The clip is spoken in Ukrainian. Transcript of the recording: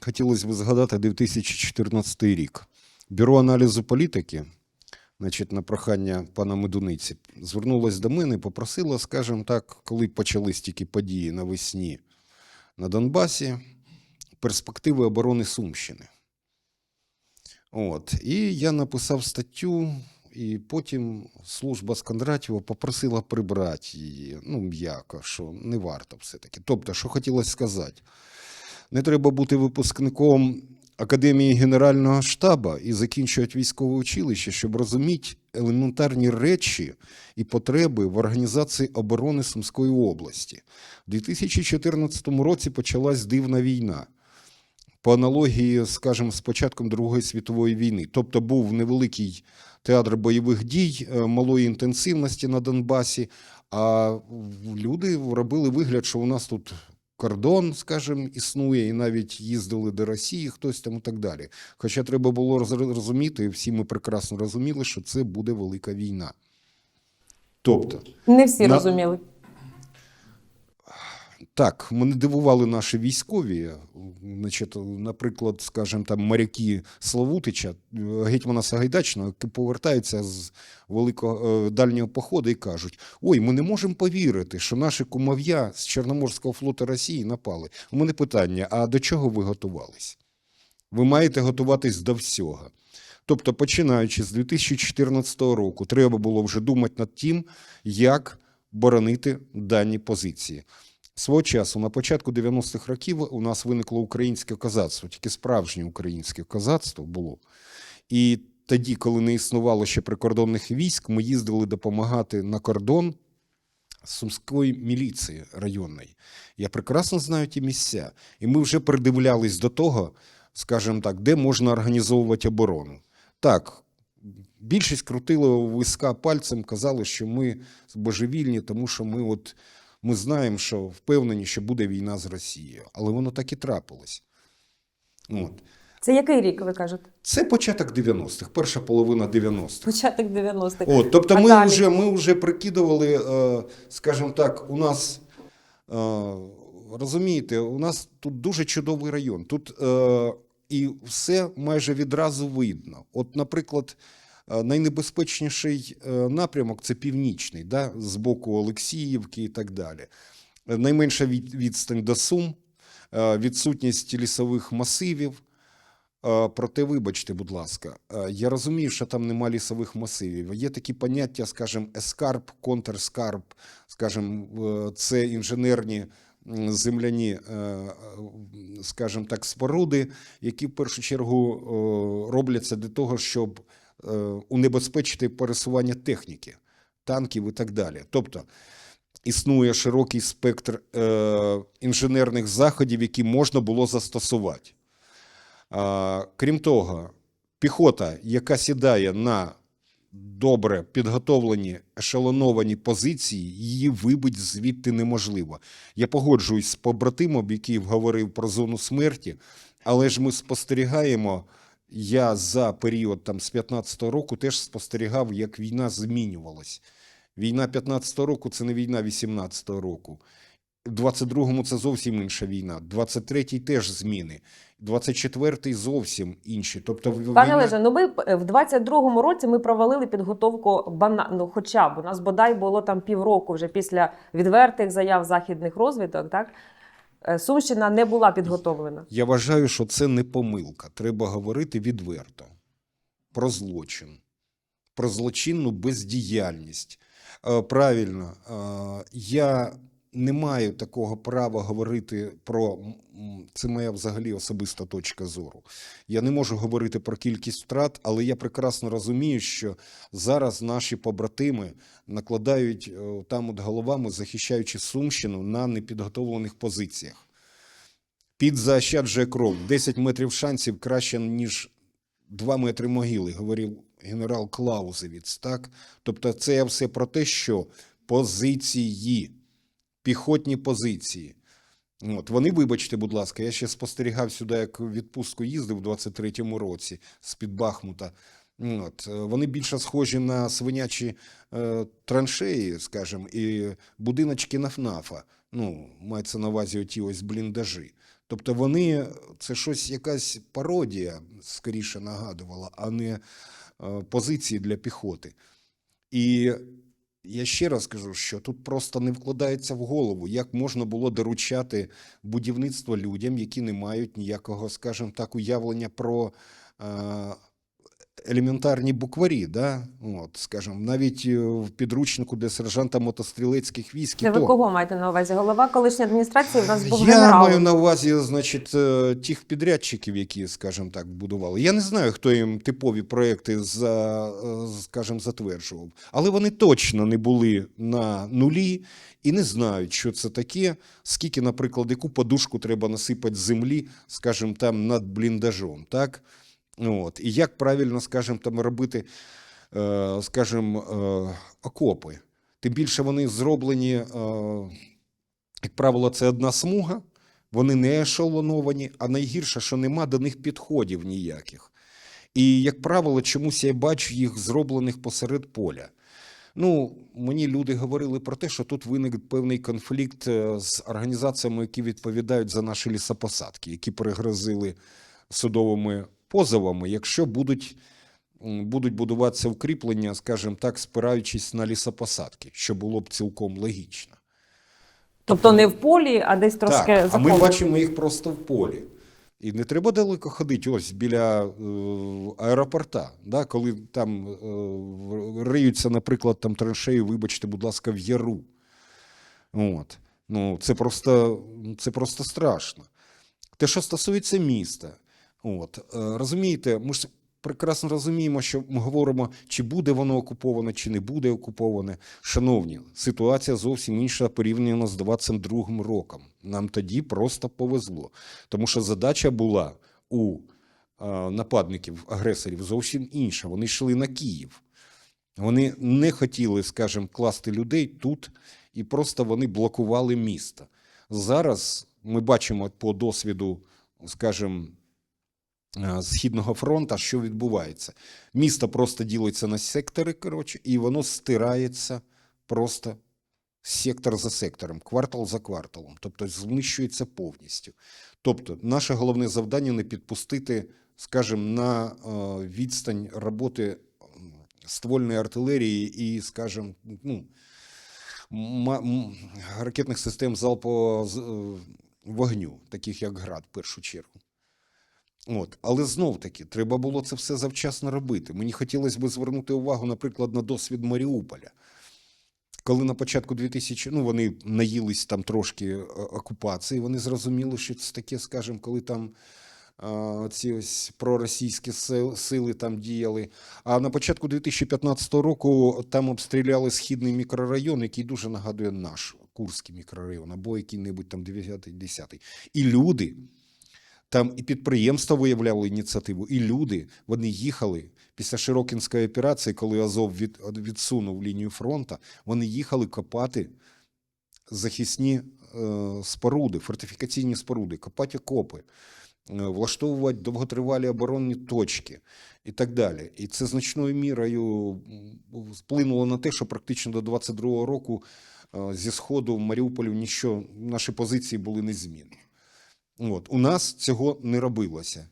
хотілося б згадати 2014 рік. Бюро аналізу політики, значить, на прохання пана Медуниці, звернулось до мене і попросило, скажімо так, коли почались тільки події навесні на Донбасі, перспективи оборони Сумщини. От. І я написав статтю, і потім служба з попросила прибрати її. Ну, м'яко, що не варто все-таки. Тобто, що хотілося сказати, не треба бути випускником Академії Генерального штабу і закінчувати військове училище, щоб розуміти елементарні речі і потреби в організації оборони Сумської області. У 2014 році почалась дивна війна по аналогії, скажімо, з початком Другої світової війни. Тобто був невеликий театр бойових дій е, малої інтенсивності на Донбасі, а люди робили вигляд, що у нас тут кордон, скажімо, існує, і навіть їздили до Росії, хтось там і так далі. Хоча треба було роз- розуміти, і всі ми прекрасно розуміли, що це буде велика війна. Тобто, Не всі На- розуміли. Так, мене дивували наші військові. Значить, наприклад, скажімо, там моряки Славутича, гетьмана Сагайдачного, які повертаються з великого е, дальнього походу і кажуть: ой, ми не можемо повірити, що наші кумов'я з Чорноморського флоту Росії напали. У мене питання: а до чого ви готувались? Ви маєте готуватись до всього. Тобто, починаючи з 2014 року, треба було вже думати над тим, як боронити дані позиції. Свого часу, на початку 90-х років, у нас виникло українське козацтво, тільки справжнє українське козацтво було. І тоді, коли не існувало ще прикордонних військ, ми їздили допомагати на кордон Сумської міліції районної. Я прекрасно знаю ті місця. І ми вже придивлялись до того, скажімо так, де можна організовувати оборону. Так, більшість крутили виска пальцем, казали, що ми божевільні, тому що ми от ми знаємо, що впевнені, що буде війна з Росією. Але воно так і трапилось. От. Це який рік, ви кажете? Це початок 90-х, перша половина 90-х. Початок 90-х. От, тобто А ми далі? вже, ми вже прикидували, е, скажімо так, у нас, е, розумієте, у нас тут дуже чудовий район. Тут е, і все майже відразу видно. От, наприклад, найнебезпечніший е, напрямок це північний, да, з боку Олексіївки і так далі. Е, Найменша відстань до Сум, е, відсутність лісових масивів. Е, Проте, вибачте, будь ласка, е, я розумію, що там нема лісових масивів. Є такі поняття, скажімо, ескарп, контрскарп, скажімо, е, це інженерні земляні, е, е, скажімо так, споруди, які в першу чергу е, робляться для того, щоб е, унебезпечити пересування техніки, танків і так далі. Тобто існує широкий спектр е, інженерних заходів, які можна було застосувати. Крім того, піхота, яка сідає на добре підготовлені ешелоновані позиції, її вибить звідти неможливо. Я погоджуюсь з побратимом, який говорив про зону смерті, але ж ми спостерігаємо. Я за період там, з 15-го року теж спостерігав, як війна змінювалась. Війна 15-го року це не війна 18-го року. В 22-му це зовсім інша війна. 23-й теж зміни. 24-й зовсім інші. Тобто Пане війна- Олеже, ну ми в 22-му році ми провалили підготовку бана... ну, хоча б у нас бодай було там півроку вже після відвертих заяв західних розвиток, так? Е, Сумщина не була підготовлена. Я вважаю, що це не помилка. Треба говорити відверто про злочин, про злочинну бездіяльність. Е, Правильно, е, я не маю такого права говорити про це моя взагалі особиста точка зору. Я не можу говорити про кількість втрат, але я прекрасно розумію, що зараз наші побратими накладають е, там от головами, захищаючи Сумщину на непідготовлених позиціях. Під заощаджує кров. 10 метрів шансів краще, ніж 2 метри могили, говорив генерал Клаузевіц. Так? Тобто це я все про те, що позиції, піхотні позиції. От, вони, вибачте, будь ласка, я ще спостерігав сюди, як відпустку їздив у 23-му році з-під Бахмута. От, е, вони більше схожі на свинячі е, траншеї, скажімо, і будиночки на ФНАФа. Ну, мається на увазі оті ось бліндажі. Тобто вони це щось якась пародія скоріше нагадувала, а не е, позиції для піхоти. І я ще раз кажу, що тут просто не вкладається в голову, як можна було доручати будівництво людям, які не мають ніякого, скажімо так, уявлення про е, елементарні букварі. Да? От, скажімо, навіть е, в підручнику, де сержанта мотострілецьких військ, Це ви то. кого маєте на увазі? Голова колишньої адміністрації в нас був Я генерал. маю на увазі, значить, е, тих підрядчиків, які, скажімо так, будували. Я не знаю, хто їм типові проекти за, е, скажімо, затверджував, але вони точно не були на нулі і не знають, що це таке, скільки, наприклад, яку подушку треба насипати землі, скажімо, там над бліндажом, так? От. І як правильно, скажімо, там робити, е, скажімо, е, окопи. Тим більше вони зроблені. Е, як правило, це одна смуга, вони не ешелоновані, а найгірше, що нема до них підходів ніяких. І, як правило, чомусь я бачу їх зроблених посеред поля. Ну, мені люди говорили про те, що тут виник певний конфлікт з організаціями, які відповідають за наші лісопосадки, які пригрозили судовими позовами, якщо будуть, будуть будуватися укріплення, скажімо так, спираючись на лісопосадки, що було б цілком логічно. Тобто не в полі, а десь трошки Так, а ми бачимо їх просто в полі. І не треба далеко ходити, ось біля е, аеропорта, да, коли там е, риються, наприклад, там траншеї, вибачте, будь ласка, в яру. От. Ну, це, просто, це просто страшно. Те, що стосується міста, от, е, розумієте, ми ж прекрасно розуміємо, що ми говоримо, чи буде воно окуповане, чи не буде окуповане. Шановні, ситуація зовсім інша порівняно з 22-м роком. Нам тоді просто повезло. Тому що задача була у е, нападників, агресорів зовсім інша. Вони йшли на Київ. Вони не хотіли, скажімо, класти людей тут, і просто вони блокували місто. Зараз ми бачимо по досвіду, скажімо, Східного фронту, що відбувається. Місто просто ділиться на сектори, коротше, і воно стирається просто сектор за сектором, квартал за кварталом, тобто знищується повністю. Тобто, наше головне завдання не підпустити, скажімо, на е, відстань роботи ствольної артилерії і, скажімо, ну, ракетних систем залпового е, вогню, таких як ГРАД, в першу чергу. От. Але знов таки, треба було це все завчасно робити. Мені хотілося б звернути увагу, наприклад, на досвід Маріуполя. Коли на початку 2000, ну вони наїлись там трошки е, окупації, вони зрозуміли, що це таке, скажімо, коли там а, ці ось проросійські сили там діяли. А на початку 2015 року там обстріляли східний мікрорайон, який дуже нагадує наш Курський мікрорайон, або який-небудь там 9-10. І люди, там і підприємства виявляли ініціативу, і люди, вони їхали після Широкінської операції, коли Азов від, відсунув лінію фронту, вони їхали копати захисні е, споруди, фортифікаційні споруди, копати окопи, е, влаштовувати довготривалі оборонні точки і так далі. І це значною мірою вплинуло на те, що практично до 22-го року е, зі сходу в Маріуполі ніщо, наші позиції були незмінні. От. У нас цього не робилося.